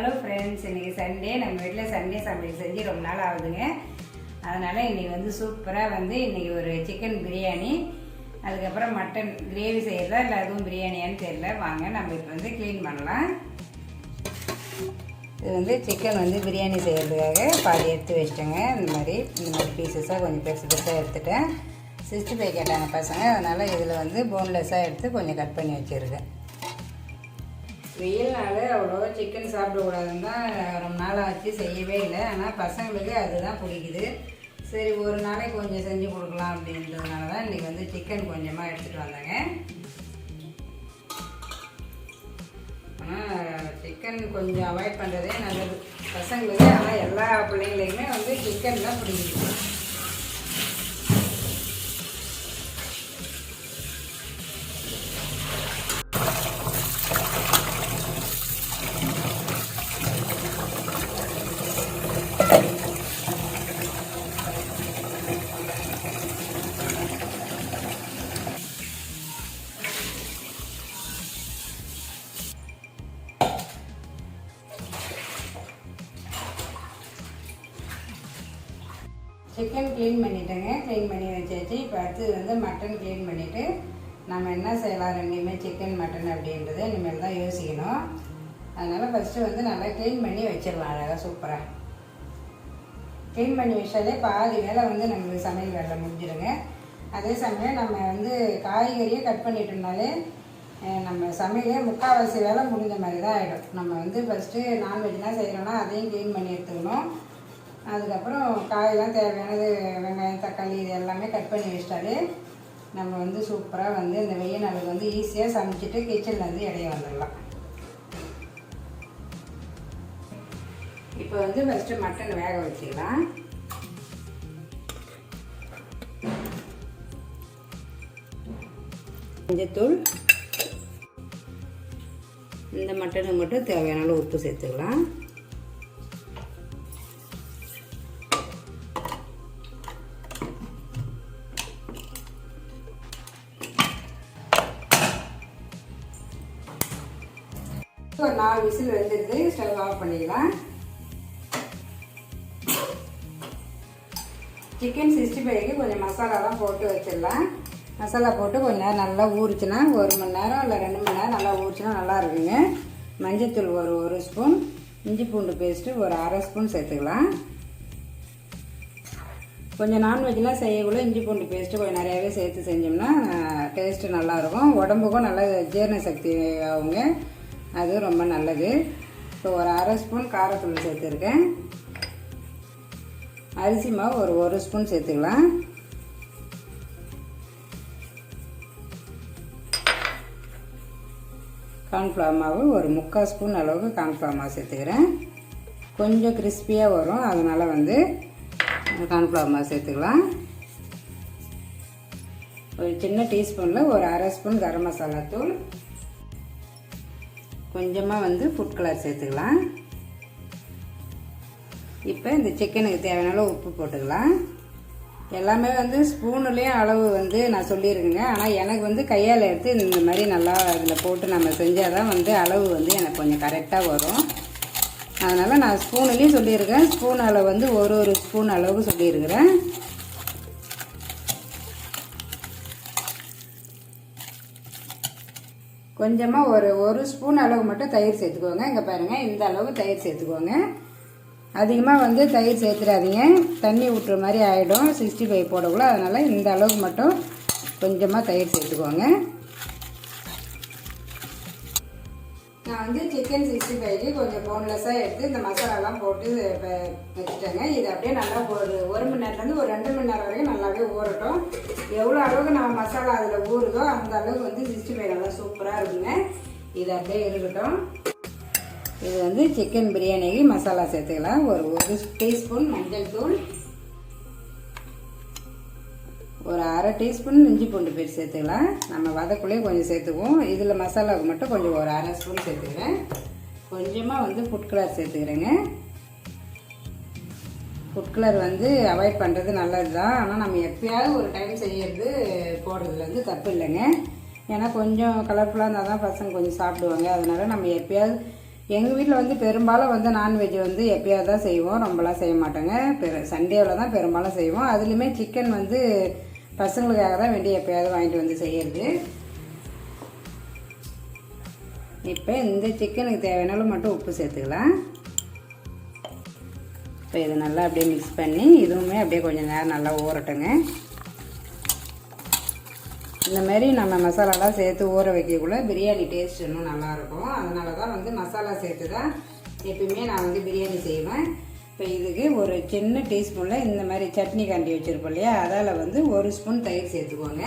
Hello friends இன்றைக்கி Sunday நம்ம வீட்டில் சண்டே சமையல் செஞ்சு ரொம்ப நாள் ஆகுதுங்க. அதனால் இன்றைக்கி வந்து சூப்பராக வந்து இன்றைக்கி ஒரு சிக்கன் பிரியாணி அதுக்கப்புறம் மட்டன் கிரேவி செய்கிறதா இல்லை அதுவும் பிரியாணியான்னு தெரியல. வாங்க நம்ம இப்போ வந்து க்ளீன் பண்ணலாம். இது வந்து சிக்கன் வந்து பிரியாணி செய்கிறதுக்காக பாதி எடுத்து வச்சிட்டேங்க. இந்த மாதிரி இந்த மாதிரி பீசஸாக கொஞ்சம் பெருசு பெருசாக எடுத்துட்டேன். சிக்ஸ்டி ஃபைவ் கேட்டாங்க பசங்க. அதனால் இதில் வந்து போன்லெஸ்ஸாக எடுத்து கொஞ்சம் கட் பண்ணி வச்சுருக்கேன். வெயில்னால அவ்வளோவா சிக்கன் சாப்பிடக்கூடாதுன்னு தான் ரொம்ப நாள் ஆச்சு செய்யவே இல்லை. ஆனால் பசங்களுக்கு அதுதான் பிடிக்குது. சரி ஒரு நாளைக்கு கொஞ்சம் செஞ்சு கொடுக்கலாம் அப்படின்றதுனால தான் இன்றைக்கி வந்து சிக்கன் கொஞ்சமாக எடுத்துகிட்டு வந்தேங்க. ஆனால் சிக்கன் கொஞ்சம் அவாய்ட் பண்ணுறதே நல்லது. பசங்களுக்கு ஆனால் எல்லா பிள்ளைங்களுக்குமே வந்து சிக்கன் தான் பிடிக்குது. சிக்கன் க்ளீன் பண்ணிட்டேங்க. க்ளீன் பண்ணி வச்சாச்சு. இப்போ அடுத்தது வந்து மட்டன் க்ளீன் பண்ணிவிட்டு நம்ம என்ன செய்யலாம்? ரெண்டுமே சிக்கன் மட்டன் அப்படின்றத இனிமேல் தான் யோசிக்கணும். அதனால் ஃபஸ்ட்டு வந்து நல்லா க்ளீன் பண்ணி வச்சிடலாம் அழகாக சூப்பராக க்ளீன் பண்ணி வச்சாலே பாதி வேலை வந்து நம்மளுக்கு சமையல் வேலை முடிஞ்சிடுங்க அதே சமயம் நம்ம வந்து காய்கறியை கட் பண்ணிட்டோம்னாலே நம்ம சமையலே முக்கால்வாசி வேலை முடிஞ்ச மாதிரி தான் ஆகிடும் நம்ம வந்து ஃபஸ்ட்டு நான்வெஜ்லாம் செய்கிறோன்னா அதையும் க்ளீன் பண்ணி எடுத்துக்கணும். அதுக்கப்புறம் காயெல்லாம் தேவையானது வெங்காயம் தக்காளி இது எல்லாமே கட் பண்ணி வச்சிட்டாலே நம்ம வந்து சூப்பராக வந்து இந்த வெயில் நாளுக்கு வந்து ஈஸியாக சமைச்சிட்டு கிச்சனில் வந்து இடைய வந்துடலாம். இப்போ வந்து ஃபஸ்ட்டு மட்டன் வேக வச்சுக்கலாம் மஞ்சத்தூள். இந்த மட்டனுக்கு மட்டும் தேவையான அளவு உப்பு சேர்த்துக்கலாம். ஒரு நாலு விசில் வெந்துடுது. ஸ்டவ் ஆஃப் பண்ணிக்கலாம் சிக்கன் சிக்ஸ்டி ஃபைவ்க்கு கொஞ்சம் மசாலாலாம் போட்டு வச்சிடலாம் மசாலா போட்டு கொஞ்சம் நேரம் நல்லா ஊறிச்சுன்னா ஒரு மணி நேரம் இல்லை ரெண்டு மணி நேரம் நல்லா ஊறிச்சுன்னா நல்லா இருக்குங்க. மஞ்சத்தூள் ஒரு ஒரு ஸ்பூன். இஞ்சி பூண்டு பேஸ்ட்டு ஒரு அரை ஸ்பூன் சேர்த்துக்கலாம். கொஞ்சம் நான்வெஜ்லாம் செய்யக்குள்ள இஞ்சி பூண்டு பேஸ்ட்டு கொஞ்சம் நிறையாவே சேர்த்து செஞ்சோம்னா டேஸ்ட்டு நல்லாயிருக்கும் உடம்புக்கும் நல்ல ஜீரண சக்தி ஆகுங்க. அதுவும் ரொம்ப நல்லது. இப்போ ஒரு அரை ஸ்பூன் காரத்தூள் சேர்த்துருக்கேன். அரிசி மாவு ஒரு ஒரு ஸ்பூன் சேர்த்துக்கலாம். கார்ன்ஃப்ளவர் மாவு ஒரு முக்கால் ஸ்பூன் அளவுக்கு கார்ன்ஃப்ளவர் மாவு சேர்த்துக்கிறேன். கொஞ்சம் கிறிஸ்பியாக வரும். அதனால் வந்து கார்ன்ஃப்ளவர் மாவு சேர்த்துக்கலாம். ஒரு சின்ன டீஸ்பூனில் ஒரு அரை ஸ்பூன் கரம் மசாலா தூள். கொஞ்சமாக வந்து ஃபுட் கலர் சேர்த்துக்கலாம். இப்போ இந்த சிக்கனுக்கு தேவையான உப்பு போட்டுக்கலாம். எல்லாமே வந்து ஸ்பூனுலேயும் அளவு வந்து நான் சொல்லியிருக்கேங்க. ஆனால் எனக்கு வந்து கையால் எடுத்து இந்த மாதிரி நல்லா இதில் போட்டு நம்ம செஞ்சால் தான் வந்து அளவு வந்து எனக்கு கொஞ்சம் கரெக்டாக வரும். அதனால் நான் ஸ்பூனுலேயும் சொல்லியிருக்கேன். ஸ்பூன் அளவு வந்து ஒரு ஒரு ஸ்பூன் அளவுக்கு சொல்லியிருக்கிறேன். கொஞ்சமாக ஒரு ஒரு ஸ்பூன் அளவு மட்டும் தயிர் சேர்த்துக்கோங்க. இங்கே பாருங்கள் இந்த அளவு தயிர் சேர்த்துக்கோங்க. அதிகமாக வந்து தயிர் சேர்த்துடாதீங்க தண்ணி ஊற்றுற மாதிரி ஆகிடும் சிக்ஸ்டி ஃபைவ் போடக்குள்ள அதனால் இந்த அளவுக்கு மட்டும் கொஞ்சமாக தயிர் சேர்த்துக்கோங்க. நான் வந்து சிக்கன் சிக்ஸ்டி ஃபைவ்க்கு கொஞ்சம் போன்லெஸ்ஸாக எடுத்து இந்த மசாலாலாம் போட்டு வச்சுட்டேங்க. இது அப்படியே நல்லா ஒரு ஒரு மணி நேரத்துலேருந்து ஒரு ரெண்டு மணி நேரம் வரைக்கும் நல்லாவே ஊறட்டும். எவ்வளோ அளவுக்கு நம்ம மசாலா அதில் ஊறுதோ அந்த அளவுக்கு வந்து சிக்ஸ்டி ஃபைவ் நல்லா சூப்பராக இருக்குங்க. இது அப்படியே இருக்கட்டும். இது வந்து சிக்கன் பிரியாணிக்கு மசாலா சேர்த்துக்கலாம். ஒரு ஒரு டீஸ்பூன் மஞ்சள் தூள். ஒரு அரை டீஸ்பூன் இஞ்சி பூண்டு பேர் சேர்த்துக்கலாம். நம்ம வதக்குள்ளேயே கொஞ்சம் சேர்த்துக்குவோம். இதில் மசாலாவுக்கு மட்டும் கொஞ்சம் ஒரு அரை ஸ்பூன் சேர்த்துக்கிறேன். கொஞ்சமாக வந்து ஃபுட் கலர் சேர்த்துக்கிறேங்க. ஃபுட் கலர் வந்து அவாய்ட் பண்ணுறது நல்லது தான் ஆனால் நம்ம எப்பயாவது ஒரு டைம் செய்யறது போடுறதுல வந்து தப்பு இல்லைங்க. ஏன்னா கொஞ்சம் கலர்ஃபுல்லாக இருந்தால் தான் பசங்க கொஞ்சம் சாப்பிடுவாங்க. அதனால் நம்ம எப்பயாவது எங்கள் வீட்டில் வந்து பெரும்பாலும் வந்து நான்வெஜ் வந்து எப்பயாவது தான் செய்வோம். ரொம்பலாம் செய்ய மாட்டோங்க. பெரு சண்டேவில் தான் பெரும்பாலும் செய்வோம். அதுலேயுமே சிக்கன் வந்து பசங்களுக்காக தான் வேண்டி எப்பயாவது வாங்கிட்டு வந்து செய்யறது. இப்போ இந்த சிக்கனுக்கு தேவையான மட்டும் உப்பு சேர்த்துக்கலாம். இப்போ இதை நல்லா அப்படியே மிக்ஸ் பண்ணி இதுவுமே அப்படியே கொஞ்சம் நேரம் நல்லா ஊறட்டுங்க. இந்த மாதிரி நம்ம மசாலாலாம் சேர்த்து ஊற வைக்கக்குள்ள பிரியாணி டேஸ்ட் இன்னும் நல்லாயிருக்கும் அதனால தான் வந்து மசாலா சேர்த்து தான் எப்பயுமே நான் வந்து பிரியாணி செய்வேன். இப்போ இதுக்கு ஒரு சின்ன டீஸ்பூனில் இந்த மாதிரி சட்னி கண்டி வச்சுருப்போம் இல்லையா? அதால் வந்து ஒரு ஸ்பூன் தயிர் சேர்த்துக்கோங்க.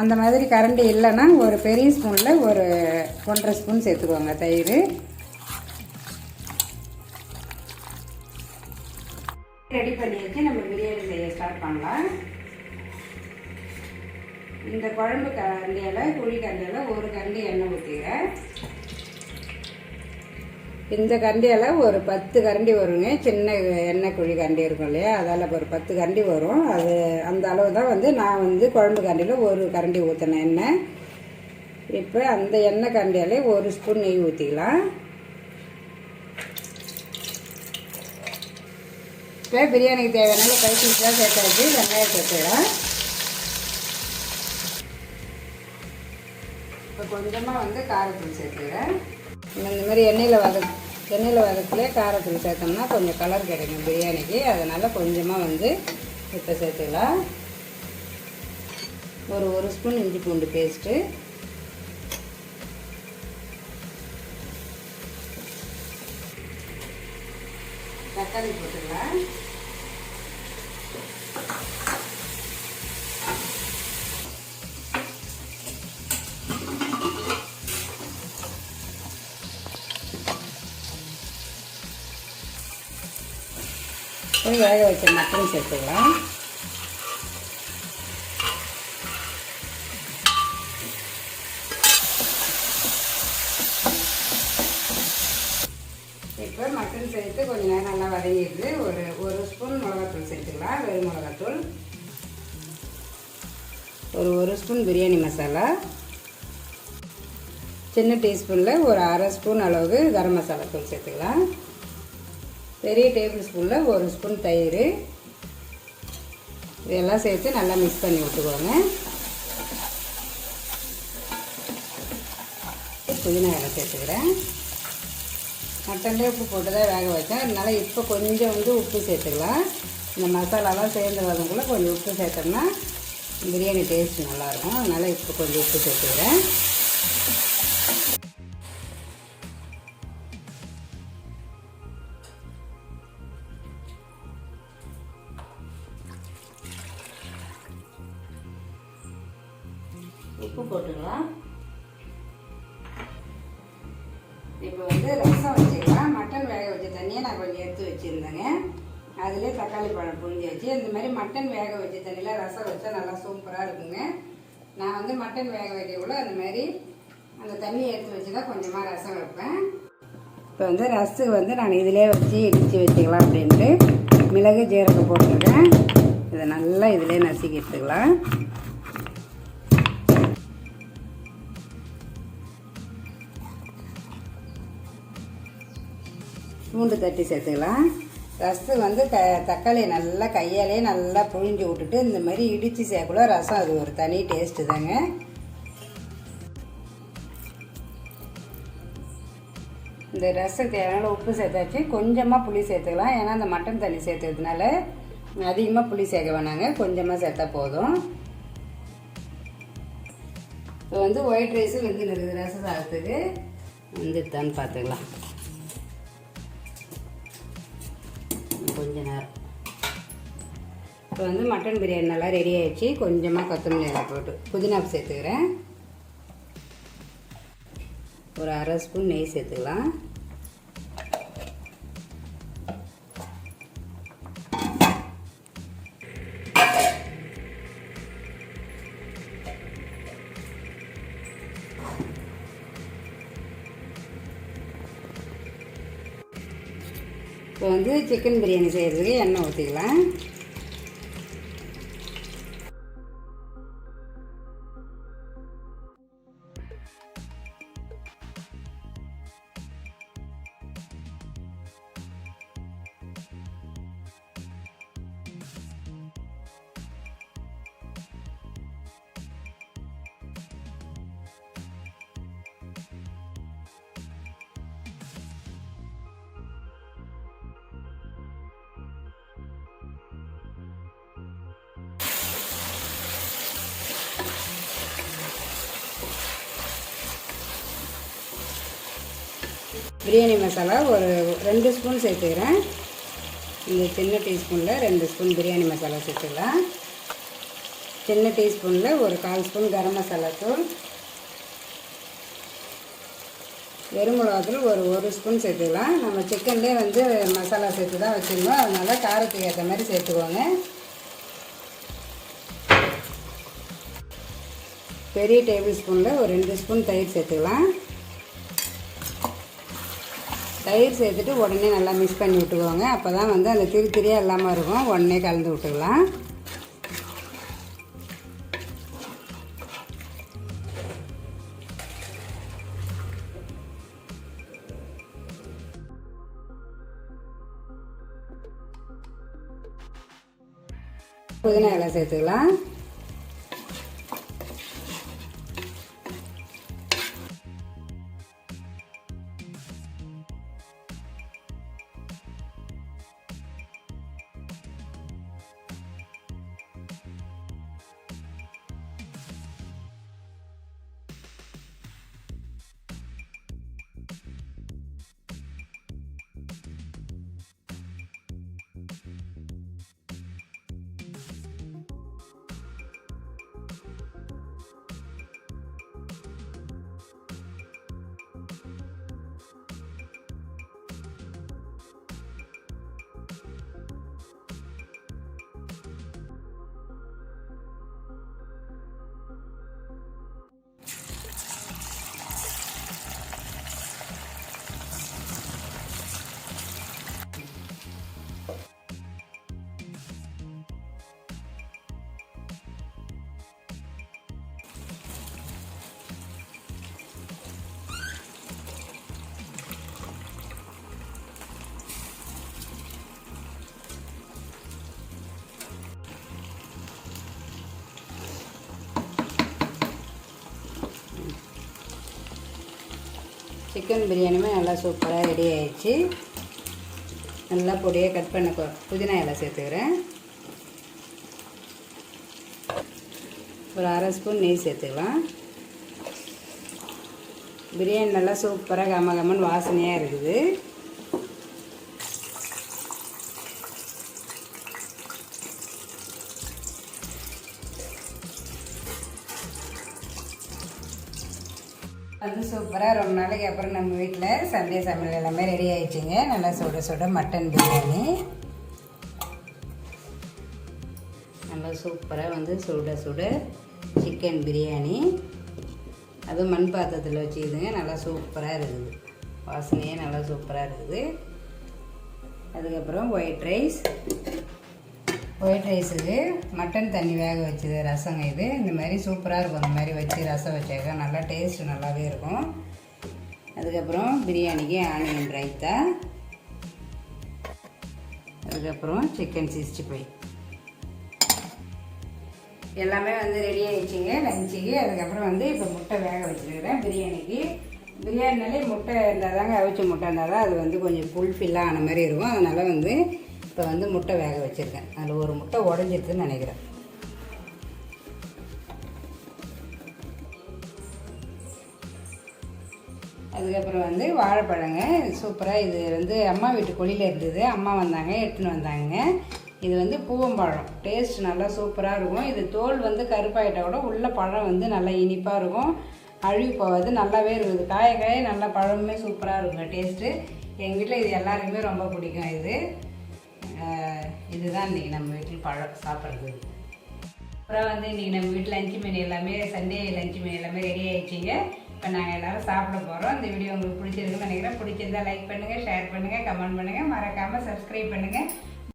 அந்த மாதிரி கரண்டி இல்லைன்னா ஒரு பெரிய ஸ்பூனில் ஒரு ஒன்றரை ஸ்பூன் சேர்த்துக்கோங்க தயிர். ரெடி பண்ணி வச்சு நம்ம பிரியாணி செய்ய ஸ்டார்ட் பண்ணலாம். இந்த குழம்பு கண்டியில் குழி கண்டியில் ஒரு கண்டி எண்ணெய் ஊற்றிக்கிறேன் இந்த கரண்டியால் ஒரு பத்து கரண்டி வருங்க. சின்ன எண்ணெய் குழி கரண்டி இருக்கும் இல்லையா? அதால் ஒரு பத்து கரண்டி வரும். அது அந்த அளவு தான் வந்து நான் வந்து குழம்பு கரண்டியில் ஒரு கரண்டி ஊற்றினேன் எண்ணெய். இப்போ அந்த எண்ணெய் கரண்டியாலே ஒரு ஸ்பூன் நெய் ஊற்றிக்கலாம் இப்போ பிரியாணிக்கு தேவையான கைப்பீஸ்லாம் சேர்த்தாச்சு வெங்காயம் சேர்த்துக்கலாம் இப்போ கொஞ்சமாக வந்து காரத்தூள் சேர்த்துக்கிறேன். இந்த மாதிரி எண்ணெயில் வதக்கு எண்ணெயில் வதக்கிலே காரத்தூள் சேர்த்தோம்னா கொஞ்சம் கலர் கிடைக்கும் பிரியாணிக்கு. அதனால் கொஞ்சமாக வந்து இப்போ சேர்த்துக்கலாம் ஒரு ஒரு ஸ்பூன் இஞ்சி பூண்டு பேஸ்ட்டு தக்காளி போட்டுக்கலாம். போய் வேக வச்ச மட்டன் சேர்த்துக்கலாம். இப்போ மட்டன் சேர்த்து கொஞ்சம் நேரம் நல்லா வதங்கிடுது ஒரு ஒரு ஸ்பூன் மிளகாத்தூள் சேர்த்துக்கலாம். வெறும் மிளகாத்தூள். ஒரு ஒரு ஸ்பூன் பிரியாணி மசாலா. சின்ன டீஸ்பூனில் ஒரு அரை ஸ்பூன் அளவு கரம் மசாலா தூள் சேர்த்துக்கலாம். பெரிய டேபிள் ஸ்பூனில் ஒரு ஸ்பூன் தயிர். இதெல்லாம் சேர்த்து நல்லா மிக்ஸ் பண்ணி விட்டுக்கோங்க. புதினா இலை சேர்த்துக்கிறேன். மட்டன்லேயே உப்பு போட்டு தான் வேக வச்சேன் அதனால இப்போ கொஞ்சம் வந்து உப்பு சேர்த்துக்கலாம். இந்த மசாலாலாம் சேர்ந்து வரதுக்குள்ளே கொஞ்சம் உப்பு சேர்த்தோம்னா பிரியாணி டேஸ்ட் நல்லாயிருக்கும். அதனால் இப்போ கொஞ்சம் உப்பு சேர்த்துக்கிறேன். உப்பு போட்டுக்கலாம். இப்போ வந்து ரசம் வச்சுக்கலாம். மட்டன் வேக வச்ச தண்ணியை நான் கொஞ்சம் எடுத்து வச்சுருந்தேங்க. அதிலே தக்காளி பழம் புழிஞ்சு வச்சு இந்த மாதிரி மட்டன் வேக வச்ச தண்ணியில் ரசம் வச்சா நல்லா சூப்பராக இருக்குங்க. நான் வந்து மட்டன் வேக வைக்கக்குள்ள அந்த மாதிரி அந்த தண்ணியை எடுத்து வச்சு தான் கொஞ்சமாக ரசம் வைப்பேன். இப்போ வந்து ரசத்துக்கு வந்து நான் இதிலே வச்சு இடித்து வச்சுக்கலாம் அப்படின்ட்டு மிளகு ஜீரகம் போட்டிருக்கேன். இதை நல்லா இதிலே நசுக்கி எடுத்துக்கலாம். பூண்டு தட்டி சேர்த்துக்கலாம். ரசத்து வந்து த தக்காளியை நல்லா கையாலே நல்லா புழிஞ்சு விட்டுட்டு இந்த மாதிரி இடித்து சேர்க்கல ரசம் அது ஒரு தனி டேஸ்ட்டு தாங்க. இந்த ரசம் தேவையான உப்பு சேர்த்தாச்சு. கொஞ்சமாக புளி சேர்த்துக்கலாம். ஏன்னா அந்த மட்டன் தண்ணி சேர்த்ததுனால அதிகமாக புளி சேர்க்க வேணாங்க. கொஞ்சமாக சேர்த்தா போதும். இப்போ வந்து ஒயிட் ரைஸும் வெந்து இருக்குது ரசம் சாதத்துக்கு வந்துட்டான்னு பார்த்துக்கலாம். கொஞ்ச நேரம். இப்போ வந்து மட்டன் பிரியாணி நல்லா ரெடி ஆகிடுச்சு கொஞ்சமாக கொத்தமல்லி இலை போட்டு புதினா சேர்த்துக்கிறேன். ஒரு அரை ஸ்பூன் நெய் சேர்த்துக்கலாம். இப்போ வந்து சிக்கன் பிரியாணி செய்கிறதுக்கு எண்ணெய் ஊற்றிக்கலாம் பிரியாணி மசாலா ஒரு ரெண்டு ஸ்பூன் சேர்த்துக்கிறேன். இந்த சின்ன டீஸ்பூனில் ரெண்டு ஸ்பூன் பிரியாணி மசாலா சேர்த்துக்கலாம். சின்ன டீஸ்பூனில் ஒரு கால் ஸ்பூன் கரம் மசாலா தூள். வெறும் மிளகாத்தூள் ஒரு ஒரு ஸ்பூன் சேர்த்துக்கலாம். நம்ம சிக்கன்லேயே வந்து மசாலா சேர்த்து தான் வச்சுருந்தோம். அதனால் காரத்துக்கு ஏற்ற மாதிரி சேர்த்துக்கோங்க. பெரிய டேபிள் ஸ்பூனில் ஒரு ரெண்டு ஸ்பூன் தயிர் சேர்த்துக்கலாம். தயிர் சேர்த்துட்டு உடனே நல்லா மிக்ஸ் பண்ணி விட்டுக்கோங்க. அப்போ தான் வந்து அந்த திரு திரியாக இல்லாமல் இருக்கும். உடனே கலந்து விட்டுக்கலாம். புதினா இலை சேர்த்துக்கலாம். சிக்கன் பிரியாணியுமே நல்லா சூப்பராக ரெடி ஆயிடுச்சு. நல்லா பொடியாக கட் பண்ண புதினா இலை சேர்த்துக்கிறேன். ஒரு அரை ஸ்பூன் நெய் சேர்த்துக்கலாம். பிரியாணி நல்லா சூப்பராக கம கமன்னு வாசனையாக இருக்குது. சூப்பராக ரொம்ப நாளைக்கு அப்புறம் நம்ம வீட்டில் சண்டே சமையல் எல்லாமே ரெடி ஆகிடுச்சிங்க நல்லா சுட சுட மட்டன் பிரியாணி நல்லா சூப்பராக வந்து சுட சுட சிக்கன் பிரியாணி அதுவும் மண் பாத்திரத்தில் வச்சுக்கிதுங்க. நல்லா சூப்பராக இருக்குது. வாசனையே நல்லா சூப்பராக இருக்குது. அதுக்கப்புறம் ஒயிட் ரைஸ் ஒயிட் ரைஸுக்கு மட்டன் தண்ணி வேக வச்சது ரசங்க இது. இந்த மாதிரி சூப்பராக இருக்கும். இந்த மாதிரி வச்சு ரசம் வச்சாக்கா நல்லா டேஸ்ட்டு நல்லாவே இருக்கும். அதுக்கப்புறம் பிரியாணிக்கு ஆனியன் ரைத்தா. அதுக்கப்புறம் சிக்கன் சிக்ஸ்டி ஃபைவ். எல்லாமே வந்து ரெடி ஆகிடுச்சிங்க லஞ்சுக்கு அதுக்கப்புறம் வந்து இப்போ முட்டை வேக வச்சுருக்கிறேன் பிரியாணிக்கு. பிரியாணினாலே முட்டை இருந்தால் தாங்க அவிச்ச முட்டை இருந்தால் தான் அது வந்து கொஞ்சம் ஃபுல்ஃபில்லாக ஆன மாதிரி இருக்கும். அதனால் வந்து இப்போ வந்து முட்டை வேக வச்சுருக்கேன். அதில் ஒரு முட்டை உடஞ்சிருக்குன்னு நினைக்கிறேன். அதுக்கப்புறம் வந்து வாழைப்பழங்க. சூப்பராக இது வந்து அம்மா வீட்டு கொடியில் இருந்தது. அம்மா வந்தாங்க எடுத்துன்னு வந்தாங்க. இது வந்து பூவம்பழம். டேஸ்ட் நல்லா சூப்பராக இருக்கும். இது தோல் வந்து கருப்பாயிட்டா கூட உள்ள பழம் வந்து நல்லா இனிப்பாக இருக்கும். அழுவி போகாது. நல்லாவே இருக்குது. காய காய நல்லா பழமுமே சூப்பராக இருக்குங்க. டேஸ்ட்டு. எங்கள் வீட்டில் இது எல்லாருக்குமே ரொம்ப பிடிக்கும் இது. இதுதான் இன்றைக்கி நம்ம வீட்டில் பழம் சாப்பிட்றது. அப்புறம் வந்து இன்றைக்கி நம்ம வீட்டில் லஞ்சு மெனு எல்லாமே சண்டே லஞ்சு மெனு எல்லாமே ரெடி ஆகிடுச்சிங்க இப்போ நாங்கள் எல்லாரும் சாப்பிட போகிறோம் இந்த வீடியோ உங்களுக்கு பிடிச்சிருக்குன்னு நினைக்கிறேன். பிடிச்சிருந்தா லைக் பண்ணுங்கள் ஷேர் பண்ணுங்கள் கமெண்ட் பண்ணுங்கள் மறக்காமல் சப்ஸ்கிரைப் பண்ணுங்கள்